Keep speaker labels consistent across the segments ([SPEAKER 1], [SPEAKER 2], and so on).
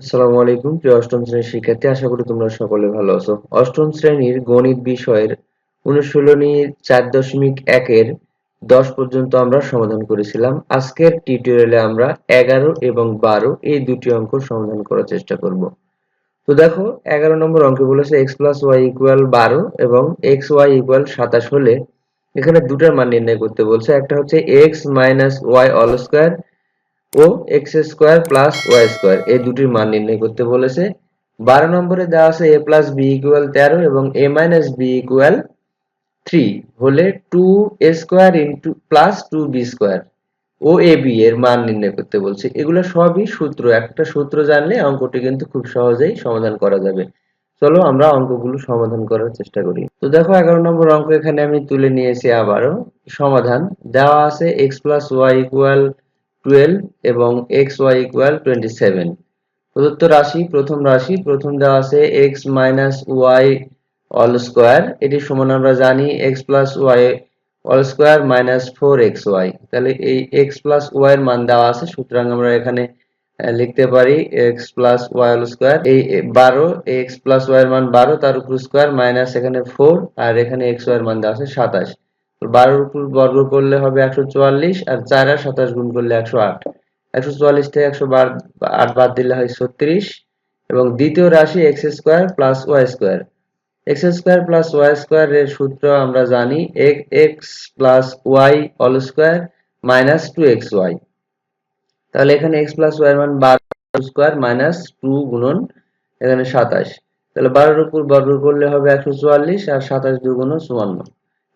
[SPEAKER 1] আসসালামু আলাইকুম, প্রিয় অষ্টম শ্রেণির শিক্ষার্থী, আশা করি তোমরা সকলে ভালো আছো। অষ্টম শ্রেণির গণিত বিষয়ের চার দশমিক দশ পর্যন্ত আমরা সমাধান করেছিলাম। আজকের টিউটোরিয়ালে আমরা এগারো এবং বারো এই দুটি অঙ্ক সমাধান করার চেষ্টা করব। তো দেখো, এগারো নম্বর অঙ্কে বলেছে এক্স প্লাস ওয়াই ইকুয়াল বারো এবং এক্স ওয়াই ইকুয়াল সাতাশ হলে এখানে দুটার মান নির্ণয় করতে বলছে। একটা হচ্ছে x minus y all square ও x square plus y square এই দুটির মান নির্ণয় করতে বলেছে। বারো নম্বরে দেওয়া আছে এ প্লাস বি ইকুয়াল তেরো এবং A minus B equal three হলে two A square into plus two B square O A B এর মান নির্ণয় করতে বলছে। এগুলো সবই সূত্র, একটা সূত্র জানলে অঙ্কটি কিন্তু খুব সহজেই সমাধান করা যাবে। চলো আমরা অঙ্কগুলো সমাধান করার চেষ্টা করি। তো দেখো এগারো নম্বর অঙ্ক এখানে আমি তুলে নিয়েছি আবারও। সমাধান, দেওয়া আছে x plus y equal twelve এবং x y equal twenty seven প্রদত্ত রাশি, প্রথম রাশি, প্রথম দেওয়া আছে x minus y all square এটি সমান আমরা জানি x plus y all square minus four x y তাহলে এই এক্স প্লাস এর মান দেওয়া আছে, সুতরাং আমরা এখানে লিখতে পারি x plus y all square এই বারো এক্স প্লাস এর মান বারো, তার উপর স্কোয়ার মাইনাস এখানে ফোর আর এখানে এক্স ওয়াই এর মান দেওয়া আছে সাতাশ। বারোর উপর বর্গ করলে হবে একশো চুয়াল্লিশ আর চার আর সাতাশ গুণ করলে একশো আট। একশো চুয়াল্লিশ থেকে একশো আট বাদ দিলে হয় ছত্রিশ এবং দ্বিতীয় রাশি x square plus y square. X square plus y square এর সূত্র আমরা জানি x plus y all square minus two x y. তাহলে এখানে এক্স প্লাস ওয়াই মান বারো স্কোয়ার মাইনাস টু গুণন এখানে সাতাশ। তাহলে বারোর উপর বর্গ করলে হবে একশো চুয়াল্লিশ আর সাতাশ দুগুণ চুয়ান্ন।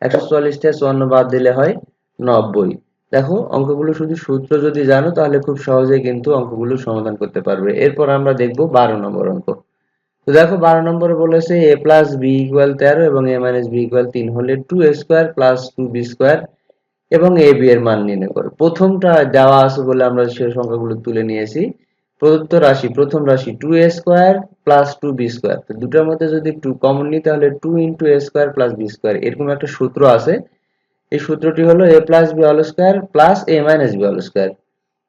[SPEAKER 1] একশো চুয়াল্লিশ থেকে চুয়ান্ন বাদ দিলে হয় নব্বই। দেখো, অঙ্কগুলো শুধু সূত্র যদি জানো, তাহলে খুব সহজেই কিন্তু অঙ্কগুলো সমাধান করতে পারবে। এরপর আমরা দেখব বারো নম্বর অঙ্ক। তো দেখো, বারো নম্বরে বলেছে এ প্লাস বি ইকুয়াল তেরো এবং এ মাইনাস বি ইকুয়াল তিন হলে two A square plus two B square এবং এ বি এর মান নির্ণয় করো। প্রথমটা দেওয়া আছে বলে আমরা সে সংখ্যাগুলো তুলে নিয়েছি। প্রদত্ত রাশি, প্রথম রাশি two A square plus two B square তো দুটার মধ্যে যদি টু কমন নিই, তাহলে two into A square plus B square এরকম একটা সূত্র আছে। এই সূত্রটি হলো A plus B all square plus A minus B all square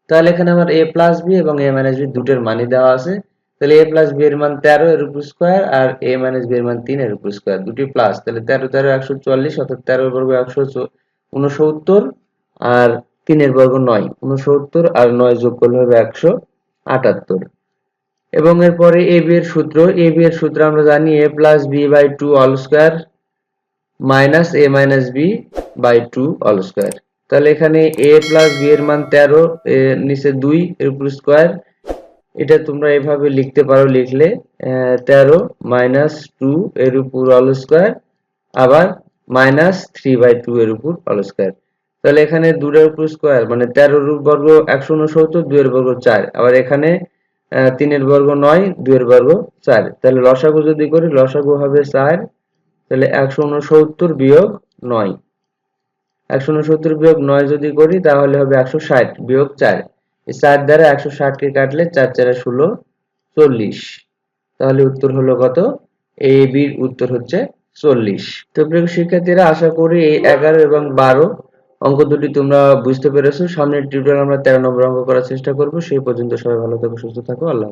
[SPEAKER 1] তাহলে এখানে আমার এ প্লাস বি এবং এ মাইনাস বি দুটোর মানই দেওয়া আছে। তাহলে এ প্লাস বি এর মান তেরো এর উপর স্কোয়ার আর এ মাইনাস বি এর মান তিন এর উপর স্কোয়ার দুটি প্লাস তাহলে তেরো তেরো একশো চুয়াল্লিশ অর্থাৎ তেরো বর্গ একশো উনসত্তর আর তিনের বর্গ নয়। উনসত্তর আর নয় যোগ করলে হবে একশো। আটাত্তর। এবং এরপরে এ বি এর সূত্র, এ বি এর সূত্র আমরা জানি A plus B by two all square minus A minus B by two all square তাহলে এখানে এ প্লাস বি এর মান তেরো নিচে দুই, এর উপর স্কোয়ার এটা তোমরা এভাবে লিখতে পারো, লিখলে তেরো মাইনাস টু এর উপর অল স্কোয়ার আবার মাইনাস থ্রি বাই টু এর উপর অল স্কোয়ার তাহলে এখানে দুটার উপর স্কোয়ার মানে তেরো রূপ বর্গ একশো উনসত্তর দুইয়ের বর্গ চার। আবার এখানে তিনের বর্গ নয়, দুইয়ের বর্গ চার। তাহলে লসাগু যদি করি, লসাগু হবে চার, তাহলে একশো উনসত্তর বিয়োগ নয়। একশো উনসত্তর বিয়োগ নয় যদি করি, তাহলে হবে একশো ষাট বিয়োগ চার। এই চার দ্বারা একশো ষাটকে কাটলে চার চারে ষোলো চল্লিশ। তাহলে উত্তর হলো কত? এ বির উত্তর হচ্ছে চল্লিশ। তো প্রিয় শিক্ষার্থীরা, আশা করি এই এগারো এবং বারো অঙ্ক দুটি তোমরা বুঝতে পেরেছ। সামনের টিউটোরিয়াল আমরা তেরো নম্বর অঙ্ক করার চেষ্টা করব। সেই পর্যন্ত সবাই ভালো থাকো, সুস্থ থাকো। আল্লাহ